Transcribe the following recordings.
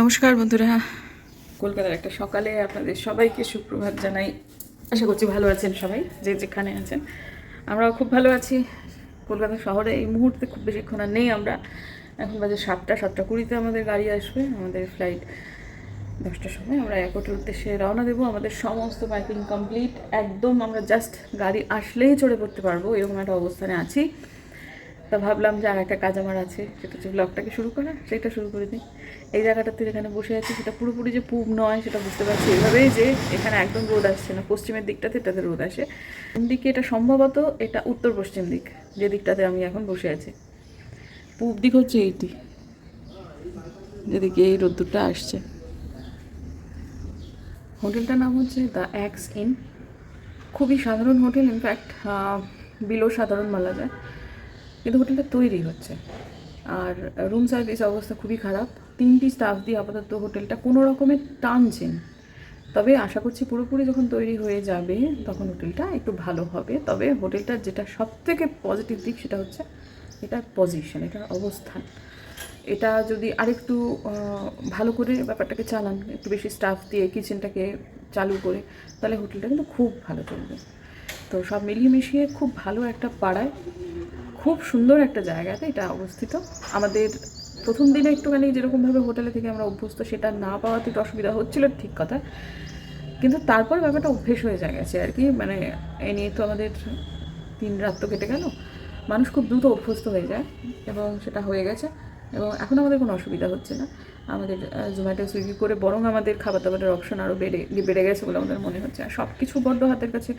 নমস্কার বন্ধুরা। কলকাতার একটা সকালে আপনাদের সবাইকে সুপ্রভাত জানাই। আশা করছি ভালো আছেন সবাই, যে যেখানে আছেন। আমরাও খুব ভালো আছি। কলকাতা শহরে এই মুহূর্তে খুব বেশিক্ষণ আর নেই আমরা। এখন বাজে সাতটা সাতটা কুড়িতে আমাদের গাড়ি আসবে, আমাদের ফ্লাইট দশটার সময়। আমরা এয়ারপোর্টের উদ্দেশ্যে রওনা দেবো। আমাদের সমস্ত পাইপিং কমপ্লিট একদম আমরা জাস্ট গাড়ি আসলেই চড়ে পড়তে পারব। এরকম একটা অবস্থানে আছি। তা ভাবলাম যে আর একটা কাজ আমার আছে, সেটা হচ্ছে ব্লগটাকে শুরু করা সেটা শুরু করে দিই। এই জায়গাটাতে যেখানে বসে আছি সেটা পুরোপুরি যে পূব নয়, সেটা বুঝতে পারছি এভাবেই যে এখানে একদম রোদ আসছে না, পশ্চিমের দিকটাতে এটাতে রোদ আসে। কোন দিকে এটা সম্ভবত, এটা উত্তর পশ্চিম দিক, যে দিকটাতে আমি এখন বসে আছি। পূব দিক হচ্ছে এইটি, যেদিকে এই রোদ্দুরটা আসছে। হোটেলটার নাম হচ্ছে দ্য অ্যাক্স ইন। খুবই সাধারণ হোটেল ইনফ্যাক্ট বিলো সাধারণ বলা যায়। কিন্তু হোটেলটা তৈরি হচ্ছে। আর রুম সার্ভিস অবস্থা খুবই খারাপ। তিনটি স্টাফ দিয়ে আপাতত হোটেলটা কোনো রকমের টানছেন। তবে আশা করছি পুরোপুরি যখন তৈরি হয়ে যাবে, তখন হোটেলটা একটু ভালো হবে। তবে হোটেলটার যেটা সব থেকে পজিটিভ দিক সেটা হচ্ছে এটার পজিশন এটার অবস্থান। এটা যদি আরেকটু ভালো করে ব্যাপারটাকে চালান, একটু বেশি স্টাফ দিয়ে কিচেনটাকে চালু করে, তাহলে হোটেলটা কিন্তু খুব ভালো চলবে। তো সব মিলিয়ে মিশিয়ে খুব ভালো একটা পাড়ায় খুব সুন্দর একটা জায়গাতে এটা অবস্থিত। আমাদের প্রথম দিনে একটুখানি যেরকমভাবে হোটেলে থেকে আমরা অভ্যস্ত, সেটা না পাওয়াতে একটু অসুবিধা হচ্ছিল, ঠিক কথা। কিন্তু তারপর ব্যাপারটা অভ্যেস হয়ে যায় গেছে আর কি। মানে এ নিয়ে তো আমাদের তিন রাত তো কেটে গেল। মানুষ খুব দ্রুত অভ্যস্ত হয়ে যায় এবং সেটা হয়ে গেছে এবং এখন আমাদের কোনো অসুবিধা হচ্ছে না। আমাদের জোম্যাটো সুইগি করে বরং আমাদের খাবার দাবারের অপশন আরও বেড়ে বেড়ে গেছে বলে আমাদের মনে হচ্ছে। আর সব কিছু বড্ড হাতের কাছে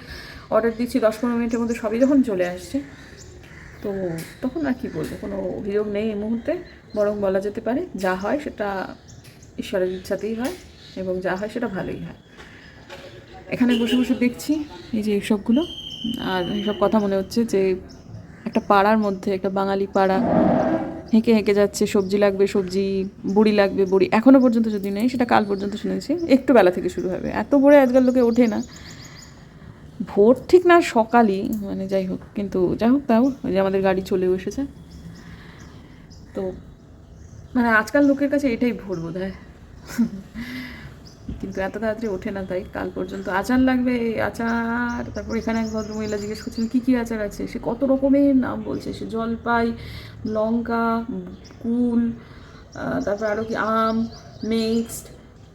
অর্ডার দিচ্ছি, দশ পনেরো মিনিটের মধ্যে সবই যখন চলে আসছে তো তখন আর কি বলব? কোনো অভিযোগ নেই এই মুহূর্তে। বরং বলা যেতে পারে যা হয় সেটা ঈশ্বরের ইচ্ছাতেই হয় এবং যা হয় সেটা ভালোই হয়। এখানে বসে বসে দেখছি এই যে এইসবগুলো আর এইসব কথা মনে হচ্ছে যে একটা পাড়ার মধ্যে, একটা বাঙালি পাড়া হেঁকে হেঁকে যাচ্ছে, সবজি লাগবে, সবজি, বুড়ি লাগবে, বুড়ি এখনও পর্যন্ত যদি নেই, সেটা কাল পর্যন্ত শুনেছি। একটু বেলা থেকে শুরু হবে। এত ভোরে আজকাল লোকে ওঠে না। ভোর ঠিক না, সকালই মানে যাই হোক, কিন্তু যাই হোক তাও যে আমাদের গাড়ি চলেও এসেছে। তো মানে আজকাল লোকের কাছে এটাই ভোর বোধ হয়। কিন্তু এত তাড়াতাড়ি ওঠে না তাই, কাল পর্যন্ত আচার লাগবে, এই আচার, তারপর এখানে এক ভদ্রমহিলা জিজ্ঞেস করছেন, কী কী আচার আছে? সে কত রকমের নাম বলছে, সে জলপাই, লঙ্কা, কুল তারপর আরও কি আম, মিক্সড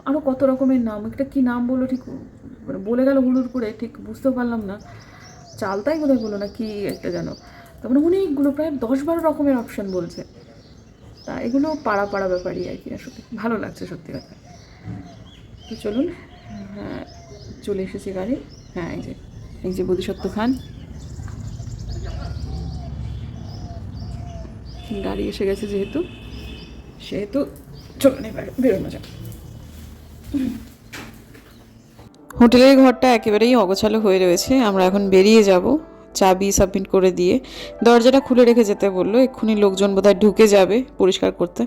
আরও কত রকমের নাম একটা কী নাম বলল ঠিক মানে বলে গেল হুড়ুর করে, ঠিক বুঝতেও পারলাম না। চালতাই বোধহয় বলো না, কি একটা যেন। তারপরে অনেকগুলো, প্রায় দশ বারো রকমের অপশান বলছে। তা এগুলো পাড়া পাড়া ব্যাপারই আর কি আসলে ভালো লাগছে সত্যি কথা। তো চলুন হ্যাঁ চলে এসেছি গাড়ি। হ্যাঁ এই যে এই যে বোধিসত্ত্ব খান। গাড়ি এসে গেছে যেহেতু, সেহেতু চলুন এবার বেরোনো যাক। হোটেলের ঘরটা একেবারেই অগোছালো হয়ে রয়েছে। আমরা এখন বেরিয়ে যাব চাবি সাবমিট করে দিয়ে। দরজাটা খুলে রেখে যেতে বলল, এক্ষুনি লোকজন বোধহয় ঢুকে যাবে পরিষ্কার করতে।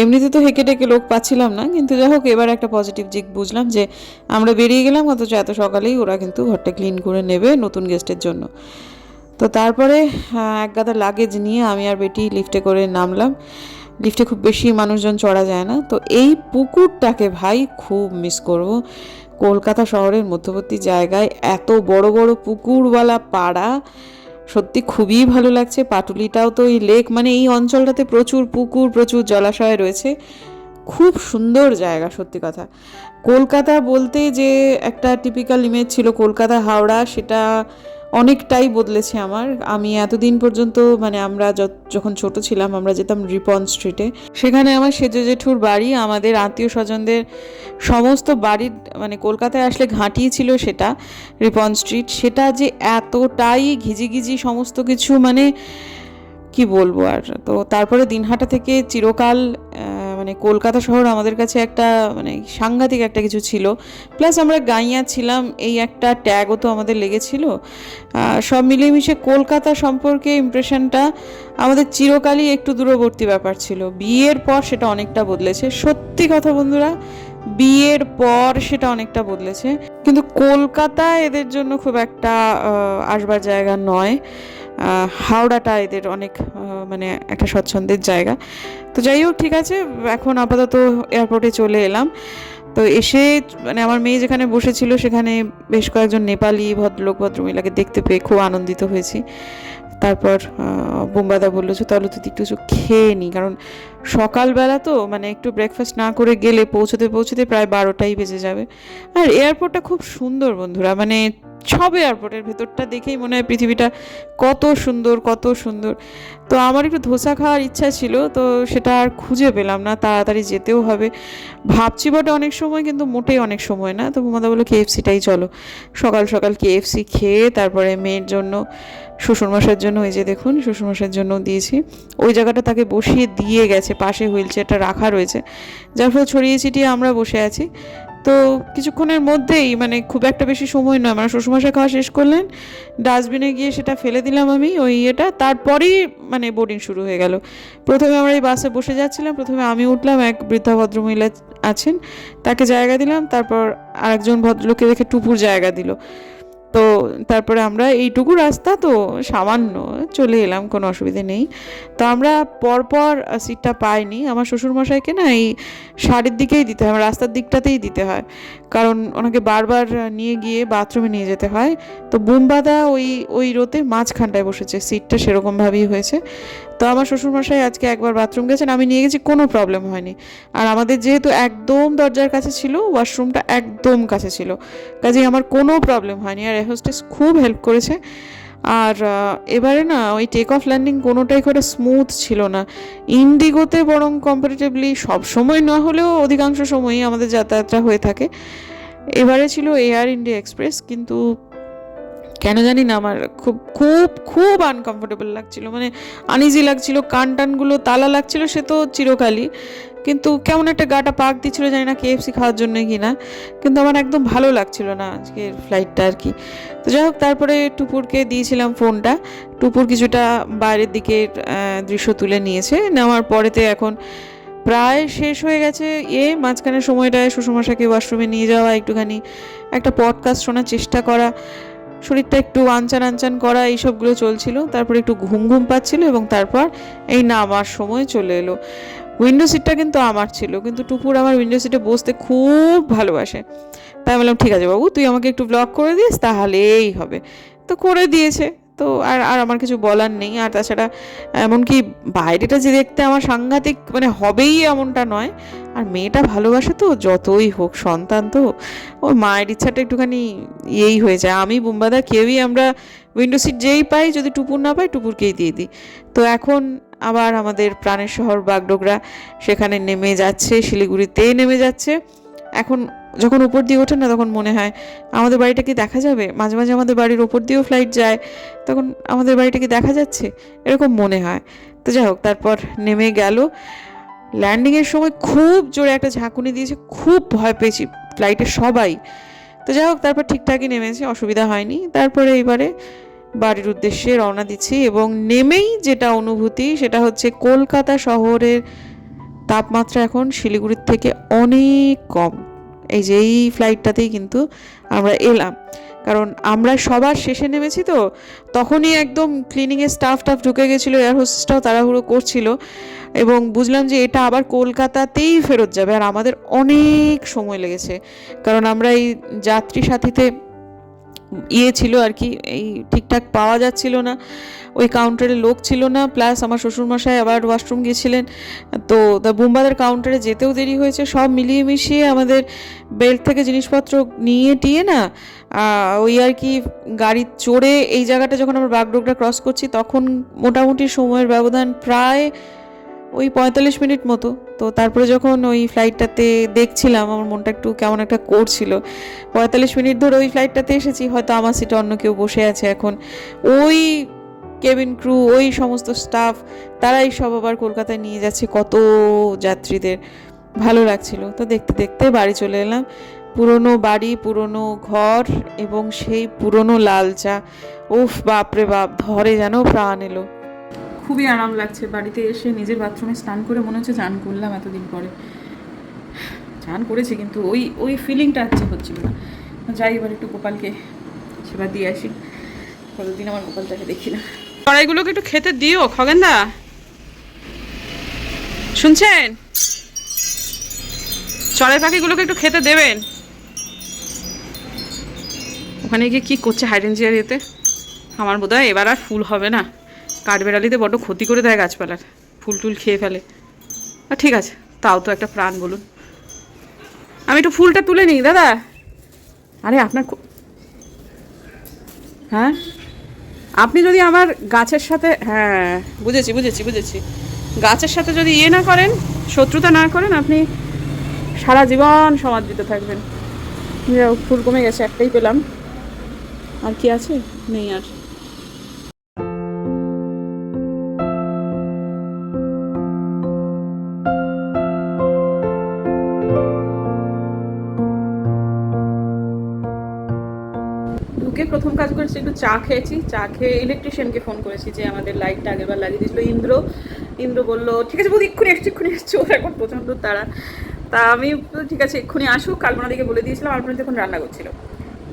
এমনিতে তো হেঁকে টেকে লোক পাচ্ছিলাম না, কিন্তু যাই হোক, এবার একটা পজিটিভ দিক বুঝলাম যে আমরা বেরিয়ে গেলাম, অথচ এত সকালেই ওরা কিন্তু ঘরটা ক্লিন করে নেবে নতুন গেস্টের জন্য। তো তারপরে এক গাদা লাগেজ নিয়ে আমি আর বেটি লিফটে করে নামলাম। লিফটে খুব বেশি মানুষজন চড়া যায় না। তো এই পুকুরটাকে ভাই খুব মিস করব। কলকাতা শহরের মধ্যবর্তী জায়গায় এত বড় বড় পুকুরওয়ালা পাড়া, সত্যি খুবই ভালো লাগছে। পাটুলিটাও তো ওই লেক মানে এই অঞ্চলটাতে প্রচুর পুকুর, প্রচুর জলাশয় রয়েছে। খুব সুন্দর জায়গা, সত্যি কথা। কলকাতা বলতে যে একটা টিপিক্যাল ইমেজ ছিল কলকাতা হাওড়া সেটা অনেকটাই বদলেছে আমার। আমি এতদিন পর্যন্ত মানে আমরা যখন ছোট ছিলাম, আমরা যেতাম রিপন স্ট্রিটে সেখানে আমার সেজে জেঠুর বাড়ি, আমাদের আত্মীয় স্বজনদের সমস্ত বাড়ির মানে কলকাতায় আসলে ঘাঁটিয়ে ছিল সেটা, রিপন স্ট্রিট সেটা যে এতটাই ঘিজিঘিজি সমস্ত কিছু মানে কি বলব আর? তো তারপরে দিনহাটা থেকে চিরকাল মানে কলকাতা শহর আমাদের কাছে একটা মানে সাংঘাতিক একটা কিছু ছিল। প্লাস আমরা গাইয়া ছিলাম, এই একটা ট্যাগও তো আমাদের লেগেছিল। সব মিলিয়ে মিশে কলকাতা সম্পর্কে ইমপ্রেশনটা আমাদের চিরকালই একটু দূরবর্তী ব্যাপার ছিল। বিয়ের পর সেটা অনেকটা বদলেছে। সত্যি কথা বন্ধুরা, বিয়ের পর সেটা অনেকটা বদলেছে। কিন্তু কলকাতা এদের জন্য খুব একটা আসবার জায়গা নয়। হাওড়াটা এদের অনেক মানে একটা স্বচ্ছন্দের জায়গা। তো যাই হোক, ঠিক আছে, এখন আপাতত এয়ারপোর্টে চলে এলাম। তো এসে মানে আমার মেয়ে যেখানে বসেছিল, সেখানে বেশ কয়েকজন নেপালি ভদ্রলোক, ভদ্রমহিলাকে দেখতে পেয়ে খুব আনন্দিত হয়েছি। তারপর বোম্বাদা বলল যে তাহলে তুই একটু কিছু খেয়ে নি। কারণ সকালবেলা তো মানে একটু ব্রেকফাস্ট না করে গেলে পৌঁছতে পৌঁছতে প্রায় বারোটাই বেজে যাবে। আর এয়ারপোর্টটা খুব সুন্দর বন্ধুরা মানে সব এয়ারপোর্টের ভেতরটা দেখেই মনে হয় পৃথিবীটা কত সুন্দর কত সুন্দর। তো আমার একটু ধোসা খাওয়ার ইচ্ছা ছিল, তো সেটা আর খুঁজে পেলাম না, তাড়াতাড়ি যেতেও হবে। ভাবছি বটে অনেক সময়, কিন্তু মোটেই অনেক সময় না। তো মমতা বলল, কেএফসিটাই চলো। সকাল সকাল কেএফসি খেয়ে তারপরে মেয়ের জন্য শ্বশুরমশাইয়ের জন্য ওই যে দেখুন শ্বশুরমশাইয়ের জন্য দিয়েছি। ওই জায়গাটা তাকে বসিয়ে দিয়ে গেছে, পাশে হুইল চেয়ারটা রাখা রয়েছে। যার ফলে ছড়িয়ে ছিটিয়ে আমরা বসে আছি। তো কিছুক্ষণের মধ্যেই মানে খুব একটা বেশি সময় নয় মানে শ্বশুরমশাই খাওয়া শেষ করলেন, ডাস্টবিনে গিয়ে সেটা ফেলে দিলাম আমি ওই ইয়েটা, তারপরেই মানে বোর্ডিং শুরু হয়ে গেল। প্রথমে আমরা এই বাসে বসে যাচ্ছিলাম, প্রথমে আমি উঠলাম, এক বৃদ্ধা ভদ্রমহিলা আছেন, তাকে জায়গা দিলাম, তারপর আরেকজন ভদ্রলোককে দেখে টুপুর জায়গা দিল। তো তারপরে আমরা এইটুকু রাস্তা, তো সামান্য চলে এলাম, কোনো অসুবিধে নেই। তো আমরা পরপর সিটটা পাইনি। আমার শ্বশুরমশাইকে না এই শাড়ির দিকেই দিতে হয় রাস্তার দিকটাতেই দিতে হয়। কারণ ওনাকে বারবার নিয়ে গিয়ে বাথরুমে নিয়ে যেতে হয়। তো বুমবাদা ওই ওই রোতে মাঝখানটায় বসেছে, সিটটা সেরকমভাবেই হয়েছে। তো আমার শ্বশুরমশাই আজকে একবার বাথরুম গেছেন, আমি নিয়ে গেছি, কোনো প্রবলেম হয়নি। আর আমাদের যেহেতু একদম দরজার কাছে ছিল, ওয়াশরুমটা একদম কাছে ছিল। কাজেই আমার কোনো প্রবলেম হয়নি, আর হোস্টেস খুব হেল্প করেছে। আর এবারে না, ওই টেক অফ ল্যান্ডিং কোনোটাই করে স্মুথ ছিল না। ইন্ডিগোতে বরং কম্পারেটিভলি সব সময় না হলেও অধিকাংশ সময়ই আমাদের যাতায়াতটা হয়ে থাকে। এবারে ছিল এয়ার ইন্ডিয়া এক্সপ্রেস কিন্তু কেন জানি না, আমার খুব খুব খুব আনকমফোর্টেবল লাগছিল। মানে আনইজি লাগছিল কান টানগুলো তালা লাগছিল, সে তো চিরকালই। কিন্তু কেমন একটা গাটা পাক দিচ্ছিল জানি না কেএফসি খাওয়ার জন্য কি না। কিন্তু আমার একদম ভালো লাগছিল না আজকের ফ্লাইটটা আর কি। তো যাই হোক, তারপরে টুপুরকে দিয়েছিলাম ফোনটা। টুপুর কিছুটা বাইরের দিকে দৃশ্য তুলে নিয়েছে। নেওয়ার পরেতে এখন প্রায় শেষ হয়ে গেছে এ। মাঝখানে সময়টায় শ্বশুরমশাকে ওয়াশরুমে নিয়ে যাওয়া, একটুখানি একটা পডকাস্ট শোনার চেষ্টা করা। শরীরটা একটু আনচান আনচান করা এইসবগুলো চলছিল। তারপর একটু ঘুম ঘুম পাচ্ছিল এবং তারপর এই নামার সময় চলে এলো। উইন্ডো সিটটা কিন্তু আমার ছিল, কিন্তু টুপুর আমার উইন্ডো সিটে বসতে খুব ভালোবাসে। তাই বললাম, ঠিক আছে বাবু, তুই আমাকে একটু ব্লক করে দিস, তাহলেই হবে। তো করে দিয়েছে। তো আর আর আমার কিছু বলার নেই। আর তাছাড়া এমনকি বাইরেটা যে দেখতে আমার সাংঘাতিক মানে হবেই এমনটা নয়। আর মেয়েটা ভালোবাসে তো, যতই হোক, সন্তান তো। ওর মায়ের ইচ্ছাটা একটুখানি ইয়েই হয়ে যায়। আমি, বুম্বাদা, কেউই আমরা উইন্ডো সিট যেই পাই, যদি টুপুর না পাই, টুপুরকেই দিয়ে দিই। তো এখন আবার আমাদের প্রাণের শহর বাগডোগরা, সেখানে নেমে যাচ্ছে শিলিগুড়িতে নেমে যাচ্ছে। এখন যখন উপর দিয়ে ওঠে না, তখন মনে হয়, আমাদের বাড়িটা কি দেখা যাবে? মাঝে মাঝে আমাদের বাড়ির ওপর দিয়েও ফ্লাইট যায়, তখন আমাদের বাড়িটা কি দেখা যাচ্ছে? এরকম মনে হয়। তো যাই হোক, তারপর নেমে গেল। ল্যান্ডিংয়ের সময় খুব জোরে একটা ঝাঁকুনি দিয়েছে, খুব ভয় পেয়েছি ফ্লাইটে সবাই। তো যাই হোক, তারপর ঠিকঠাকই নেমেছে, অসুবিধা হয়নি। তারপরে এইবারে বাড়ির উদ্দেশ্যে রওনা দিচ্ছি এবং নেমেই যেটা অনুভূতি, সেটা হচ্ছে কলকাতা শহরের তাপমাত্রা এখন শিলিগুড়ির থেকে অনেক কম। এই যে এই ফ্লাইটটাতেই কিন্তু আমরা এলাম। কারণ আমরা সবার শেষে নেমেছি তো, তখনই একদম ক্লিনিংয়ের স্টাফ টাফ ঢুকে গেছিল এয়ার হোস্টেসটাও তাড়াহুড়ো করছিল এবং বুঝলাম যে এটা আবার কলকাতাতেই ফেরত যাবে। আর আমাদের অনেক সময় লেগেছে। কারণ আমরা এই যাত্রী সাথীতে ইয়ে ছিল আর কি, এই ঠিকঠাক পাওয়া যাচ্ছিল না। ওই কাউন্টারে লোক ছিল না প্লাস আমার শ্বশুরমশাই আবার ওয়াশরুম গিয়েছিলেন। তো দ্য বুম্বাদের কাউন্টারে যেতেও দেরি হয়েছে, সব মিলিয়ে মিশিয়ে আমাদের বেল্ট থেকে জিনিসপত্র নিয়ে টিয়ে না ওই আর কি গাড়ি চড়ে এই জায়গাটা যখন আমরা বাগডোগরা ক্রস করছি, তখন মোটামুটি সময়ের ব্যবধান প্রায় ওই পঁয়তাল্লিশ মিনিট মতো। তো তারপরে যখন ওই ফ্লাইটটাতে দেখছিলাম, আমার মনটা একটু কেমন একটা করছিল। পঁয়তাল্লিশ মিনিট ধরে ওই ফ্লাইটটাতে এসেছি, হয়তো আমার সিটে অন্য কেউ বসে আছে এখন। ওই কেবিন ক্রু ওই সমস্ত স্টাফ তারাই সব আবার কলকাতায় নিয়ে যাচ্ছে কত যাত্রীদের। ভালো লাগছিল। তো দেখতে দেখতে বাড়ি চলে এলাম। পুরনো বাড়ি, পুরনো ঘর এবং সেই পুরনো লাল চা উফ, বাপরে বাপ, ধরে যেন প্রাণ এলো। খুবই আরাম লাগছে। বাড়িতে এসে নিজের বাথরুমে স্নান করে মনে হচ্ছে চান করলাম এতদিন পরে। চান করেছি কিন্তু ওই ওই ফিলিংটা হচ্ছে হচ্ছিল না। যাই, এবার একটু গোপালকে সেবা দিয়ে আসি। কতদিন আমার গোপালটাকে দেখি না। কড়াইগুলোকে একটু খেতে দিও, খগেনদা। শুনছেন? চড়াই পাখিগুলোকে একটু খেতে দেবেন। ওখানে গিয়ে কী করছে হাইডেনজিয়ার এতে আমার বোধ হয় এবার আর ফুল হবে না। কাঠবেড়ালিতে বড্ড ক্ষতি করে দেয় গাছপালার। ফুল টুল খেয়ে ফেলে। ঠিক আছে তাও তো একটা প্রাণ বলুন। আমি একটু ফুলটা তুলে নিই দাদা। আরে আপনার হ্যাঁ? আপনি যদি আমার গাছের সাথে হ্যাঁ বুঝেছি বুঝেছি বুঝেছি। গাছের সাথে যদি ইয়ে না করেন শত্রুতা না করেন আপনি সারা জীবন সমাদৃত থাকবেন। যাই হোক, ফুল কমে গেছে একটাই পেলাম। আর কি আছে? নেই আর। করেছি একটু চা খেয়েছি। চা খেয়ে ইলেকট্রিশিয়ানকে ফোন করেছি যে আমাদের লাইটটা আগেরবার লাগিয়ে দিয়েছিল। ইন্দ্র ইন্দ্র বলল, ঠিক আছে বৌদি, এক্ষুনি এসছি এক্ষুনি এসছি ওর এখন প্রচণ্ড তারা তা আমি ঠিক আছে, এক্ষুনি আসুক কালপনাদিকে বলে দিয়েছিলাম আলপনা যখন রান্না করছিল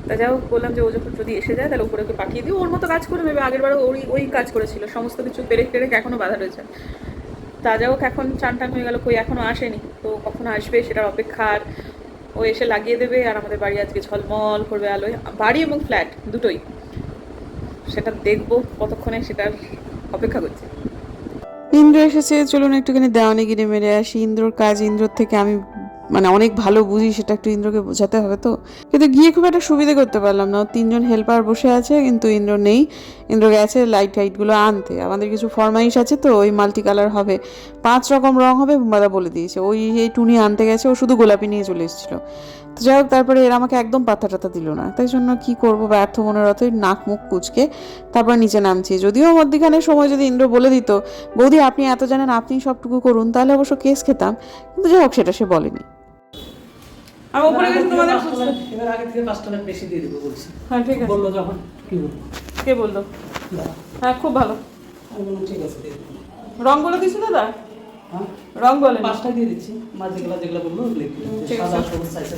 তা যাই হোক, বললাম যে ও যখন যদি এসে যায়, তাহলে উপরে ওকে পাঠিয়ে দিই ওর মতো কাজ করে নেবে, আগের বারও ওই ওই কাজ করেছিল। সমস্ত কিছু পেরেক টেরেক এখনও বাধা রয়েছে। তা যাই হোক, এখন চান টান হয়ে গেল, কই এখনও আসেনি। তো কখন আসবে সেটার অপেক্ষার ও এসে লাগিয়ে দেবে। আর আমাদের বাড়ি আজকে ঝলমল করবে আলোয়। বাড়ি এবং ফ্ল্যাট দুটোই। সেটা দেখব কতক্ষণে সেটার অপেক্ষা করছি। ইন্দ্র এসেছে, চলুন একটুখানি দেওয়ানি গিরে মেরে আসি। ইন্দ্রর কাজ, ইন্দ্রর থেকে আমি মানে অনেক ভালো বুঝি, সেটা একটু ইন্দ্রকে বোঝাতে হবে তো। কিন্তু গিয়ে খুব একটা সুবিধে করতে পারলাম না। তিনজন হেল্পার বসে আছে, কিন্তু ইন্দ্র নেই। ইন্দ্র গেছে লাইট টাইটগুলো আনতে। আমাদের কিছু ফরমাইশ আছে তো, ওই মাল্টি কালার হবে। পাঁচ রকম রং হবে দাদা বলে দিয়েছে। ওই, এই টুনি আনতে গেছে, ও শুধু গোলাপি নিয়ে চলে এসেছিল। তো যাই হোক তারপরে এরা আমাকে একদম পাত্তা টাতা দিল না। তাই জন্য কি করব ব্যর্থ মনের অতই নাক মুখ কুচকে তারপর নিচে নামছি। যদিও মধ্যখানে সময় যদি ইন্দ্র বলে দিত বৌদি আপনি এত জানেন আপনি সবটুকু করুন তাহলে অবশ্য কেস খেতাম। কিন্তু যাই হোক সেটা সে বলেনি। আমি উপরে গেছি তোমাদের এবার আগে থেকে পাঁচ বেশি দিয়ে দেবো বলছি। হ্যাঁ ঠিক আছে। বলল যখন কি বলব কে বলল? হ্যাঁ খুব ভালো। আমি ঠিক আছে দিয়ে রং বলে দিছো দাদা? হ্যাঁ রং বলে পাঁচটা দিয়ে দিচ্ছি। মা যেগুলো যেগুলো বলল ওগুলো ঠিক সাদা আছে।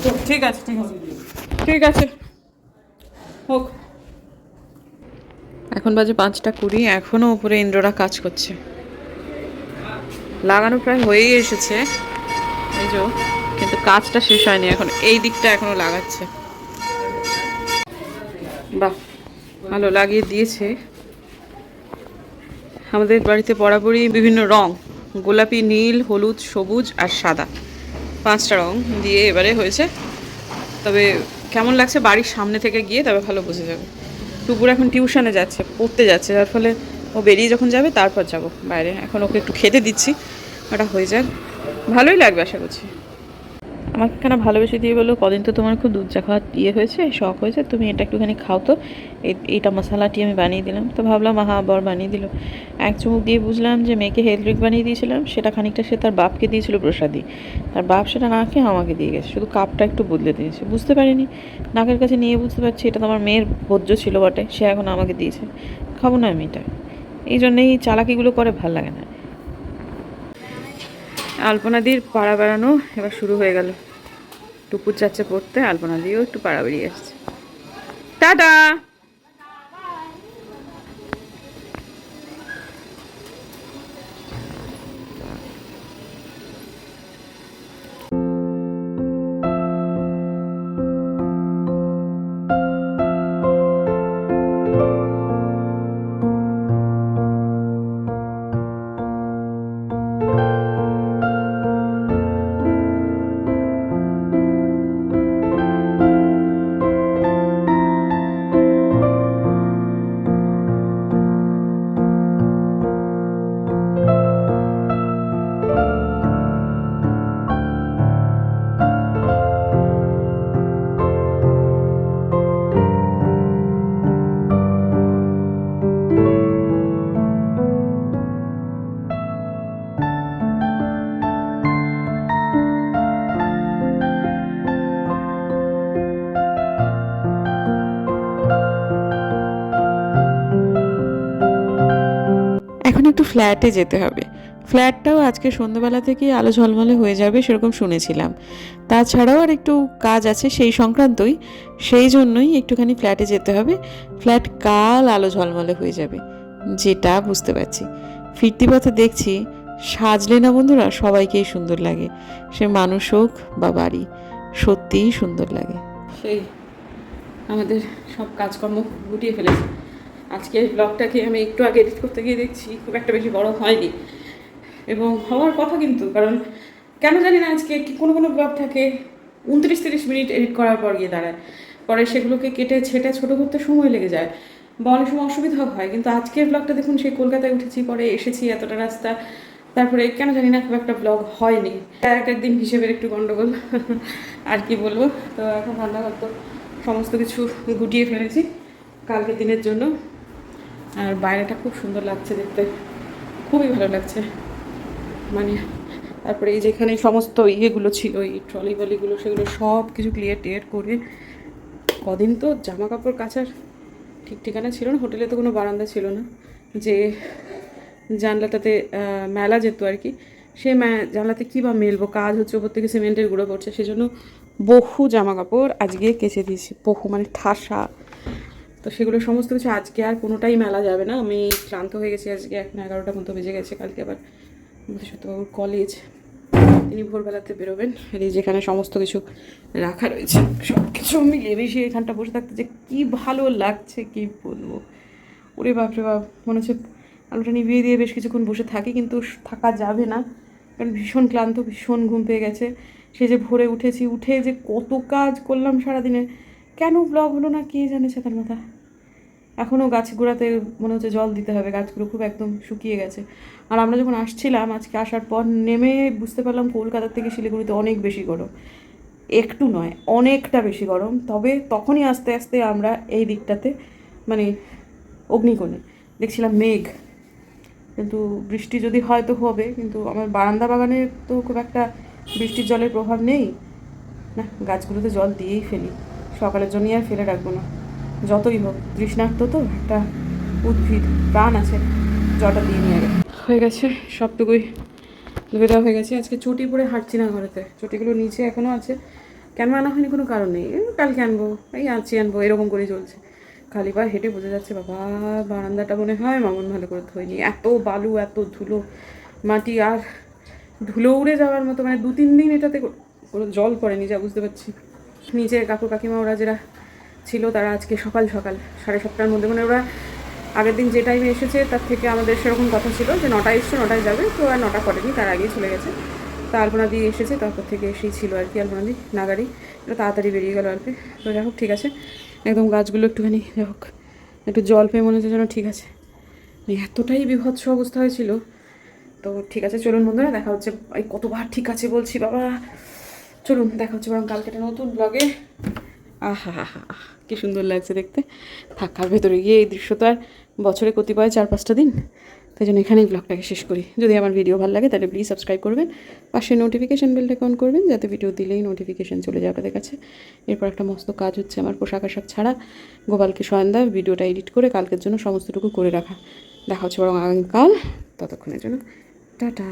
সবুজ ঠিক আছে ঠিক আছে। ঠিক আছে। হোক। এখন বাজে পাঁচটা কুড়ি এখনও উপরে ইন্দ্ররা কাজ করছে। লাগানো প্রায় হয়েই এসেছে। এই যে কিন্তু কাজটা শেষ হয়নি এখন। এই দিকটা এখনও লাগাচ্ছে। বাহ ভালো লাগিয়ে দিয়েছে। আমাদের বাড়িতে বরাবরই বিভিন্ন রং। গোলাপি, নীল, হলুদ, সবুজ আর সাদা। পাঁচটা রং দিয়ে এবারে হয়েছে। তবে কেমন লাগছে বাড়ির সামনে থেকে গিয়ে? তবে ভালো বুঝে যাবে। টুকুর এখন টিউশনে যাচ্ছে, পড়তে যাচ্ছে, যার ফলে ও বেরিয়ে যখন যাবে, তারপর যাব বাইরে। এখন ওকে একটু খেতে দিচ্ছি, ওটা হয়ে যাক। ভালোই লাগবে আশা করছি। আমাকে কেন ভালোবেসে দিয়ে বলল কদিন তো তোমার খুব দুধ চা খাওয়ার ইয়ে হয়েছে, শখ হয়েছে, তুমি এটা একটুখানি খাও তো। এই, এইটা মশালাটি আমি বানিয়ে দিলাম। তো ভাবলাম, আহা, আবার বানিয়ে দিল। এক চুমুক দিয়ে বুঝলাম যে মেয়েকে হেলথ ড্রিঙ্ক বানিয়ে দিয়েছিলাম, সেটা খানিকটা সে তার বাপকে দিয়েছিল প্রসাদি তার বাপ সেটা না খেয়ে আমাকে দিয়ে গেছে, শুধু কাপটা একটু বদলে দিয়েছে। বুঝতে পারিনি, নাকের কাছে নিয়ে বুঝতে পারছি এটা তো আমার মেয়ের ভোজ্য ছিল বটে, সে এখন আমাকে দিয়েছে। খাব না আমি এটা। এই জন্যেই চালাকিগুলো করে ভালো লাগে না। আলপনাদির পাড়া বেড়ানো এবার শুরু হয়ে গেল। টুকুর যাচ্ছে পড়তে আলপনা দিয়েও একটু পাড়া বেরিয়ে আসছে। টাটা! ফ্ল্যাটে যেতে হবে। ফ্ল্যাটটাও আজকে সন্ধ্যাবেলা থেকেই আলো ঝলমলে হয়ে যাবে সেরকম শুনেছিলাম। তাছাড়াও আর একটু কাজ আছে সেই সংক্রান্তই, সেই জন্যই একটুখানি ফ্ল্যাটে যেতে হবে। ফ্ল্যাট কাল আলো ঝলমলে হয়ে যাবে, যেটা বুঝতে পারছি। ফিরতি পথে দেখছি, সাজলে না বন্ধুরা, সবাইকেই সুন্দর লাগে। সে মানুষ হোক বা বাড়ি, সত্যিই সুন্দর লাগে। সেই, আমাদের সব কাজকর্ম গুটিয়ে ফেলেছি। আজকে ব্লগটাকে আমি একটু আগে এডিট করতে গিয়ে দেখছি, খুব একটা বেশি বড় হয়নি। এবং হওয়ার কথা কিন্তু, কারণ কেন জানি না আজকে কোনো কোনো ব্লগ থাকে, উনত্রিশ তিরিশ মিনিট এডিট করার পর গিয়ে দাঁড়ায়। পরে সেগুলোকে কেটে ছেটে ছোটো করতে সময় লেগে যায় বা অনেক সময় অসুবিধা হয়। কিন্তু আজকের ব্লগটা দেখুন, সেই কলকাতায় উঠেছি, পরে এসেছি এতটা রাস্তা। তারপরে কেন জানি না খুব একটা ব্লগ হয়নি। এক দিন হিসেবে একটু গন্ডগোল, আর কি বলব? তো এখন রান্নাঘর তো সমস্ত কিছু গুটিয়ে ফেলেছি, কালকের দিনের জন্য। আর বাইরেটা খুব সুন্দর লাগছে দেখতে। খুবই ভালো লাগছে। মানে তারপরে এই যেখানে সমস্ত ইয়েগুলো ছিল, এই ট্রলি বলিগুলো সেগুলো সব কিছু ক্লিয়ার টিয়ার করে কদিন তো জামা কাপড় কাচার ঠিক ঠিকানা ছিল না, হোটেলে তো কোনো বারান্দা ছিল না। যে জানলাটাতে মেলা যেত আর কি, সে জানলাতে কী বা মেলবো, কাজ হচ্ছে ওপর থেকে সিমেন্টের গুঁড়ো পড়ছে, সেজন্য বহু জামা কাপড় আজকে কেচে দিয়েছি, বহু মানে ঠাসা। তো সেগুলো সমস্ত কিছু আজকে আর কোনোটাই মেলা যাবে না। আমি ক্লান্ত হয়ে গেছি আজকে, এখন এগারোটা মতো বেজে গেছে কালকে আবার সত্যবাবুর কলেজ তিনি ভোরবেলাতে বেরোবেন এই যেখানে সমস্ত কিছু রাখা রয়েছে সব কিছু মিলিয়ে বেশি এখানটা বসে থাকতে যে কী ভালো লাগছে, কি বলব। ওরে বাপরে বাপ, মনে হচ্ছে আলোটা নিভিয়ে দিয়ে বেশ কিছুক্ষণ বসে থাকি, কিন্তু থাকা যাবে না। কারণ ভীষণ ক্লান্ত, ভীষণ ঘুম পেয়ে গেছে। সে যে ভোরে উঠেছি, উঠে যে কত কাজ করলাম সারাদিনে, কেন ব্লগ হলো না, কে জানে তার মাথা এখনও গাছ গোড়াতে মনে হচ্ছে জল দিতে হবে, গাছগুলো খুব একদম শুকিয়ে গেছে। আর আমরা যখন আসছিলাম, আজকে আসার পর নেমে বুঝতে পারলাম কলকাতার থেকে শিলিগুড়িতে অনেক বেশি গরম। একটু নয়, অনেকটা বেশি গরম। তবে তখনই আস্তে আস্তে আমরা এই দিকটাতে মানে অগ্নিকোণে দেখছিলাম মেঘ। কিন্তু বৃষ্টি যদি হয় তো হবে, কিন্তু আমার বারান্দা বাগানে তো খুব একটা বৃষ্টির জলের প্রভাব নেই। না, গাছগুলোতে জল দিয়েই ফেলি। সকালের জন্যই আর ফেলে রাখব না। যতই হোক, তৃষ্ণার্ত তো, একটা উদ্ভিদ, প্রাণ আছে, জলটা দিয়ে নিয়ে হয়ে গেছে, সবটুকুই ধুয়ে দেওয়া হয়ে গেছে। আজকে চটি পরে হাঁটছি না ঘরেতে। চটিগুলো নিচে এখনও আছে। কেন আনা হয়নি কোনো কারণ নেই। কালকে আনব, এই আনছি আনব, এরকম করেই চলছে। খালি পা হেঁটে বোঝা যাচ্ছে, বাবা, বারান্দাটা মনে হয় মামন ভালো করে ধোয়নি। এত বালু, এত ধুলো, মাটি আর ধুলো উড়ে যাওয়ার মতো মানে দু তিন দিন এটাতে কোনো জল পড়েনি, যা বুঝতে পারছি। নিচে কাকু কাকিমা, ওরা যারা ছিল তারা আজকে সকাল সকাল, সাড়ে সাতটার মধ্যে। মানে ওরা আগের দিন যে টাইমে এসেছে, তার থেকে আমাদের সেরকম কথা ছিল যে নটায় এসছে, নটায় যাবে, তো আর নটা করেনি তার আগেই চলে গেছে। তা আলপনা দিয়ে এসেছে, তারপর থেকে এসেই ছিল আর কি আলপনা দি নাগারি এটা তাড়াতাড়ি বেরিয়ে গেল আর কি তো যাই হোক, ঠিক আছে। একদম গাছগুলো একটুখানি, যাই হোক, একটু জল পেয়ে মনে হচ্ছে যেন ঠিক আছে। মানে এতটাই বিভৎস অবস্থা হয়েছিল। তো ঠিক আছে, চলুন বন্ধুরা, দেখা হচ্ছে। কতবার ঠিক আছে বলছি, বাবা। চলুন, দেখা হচ্ছে বরং কালকে একটা নতুন ব্লগে আহা হা কি সুন্দর লাগছে দেখতে। থাকার ভেতরে গিয়ে এই দৃশ্য তো আর বছরে কতিপয় চার পাঁচটা দিন। তাই জন্য এখানেই ব্লগটাকে শেষ করি। যদি আমার ভিডিও ভালো লাগে, তাহলে প্লিজ সাবস্ক্রাইব করবেন। পাশে নোটিফিকেশান বেলটাকে অন করবেন, যাতে ভিডিও দিলেই নোটিফিকেশান চলে যাবে আপনাদের কাছে। এরপর একটা মস্ত কাজ হচ্ছে আমার পোশাক আশাক ছাড়া। গোপালকে সন্ধ্যা ভিডিওটা এডিট করে কালকের জন্য সমস্তটুকু করে রাখা। দেখা হচ্ছে বরং আগামীকাল। ততক্ষণের জন্য। টাটা।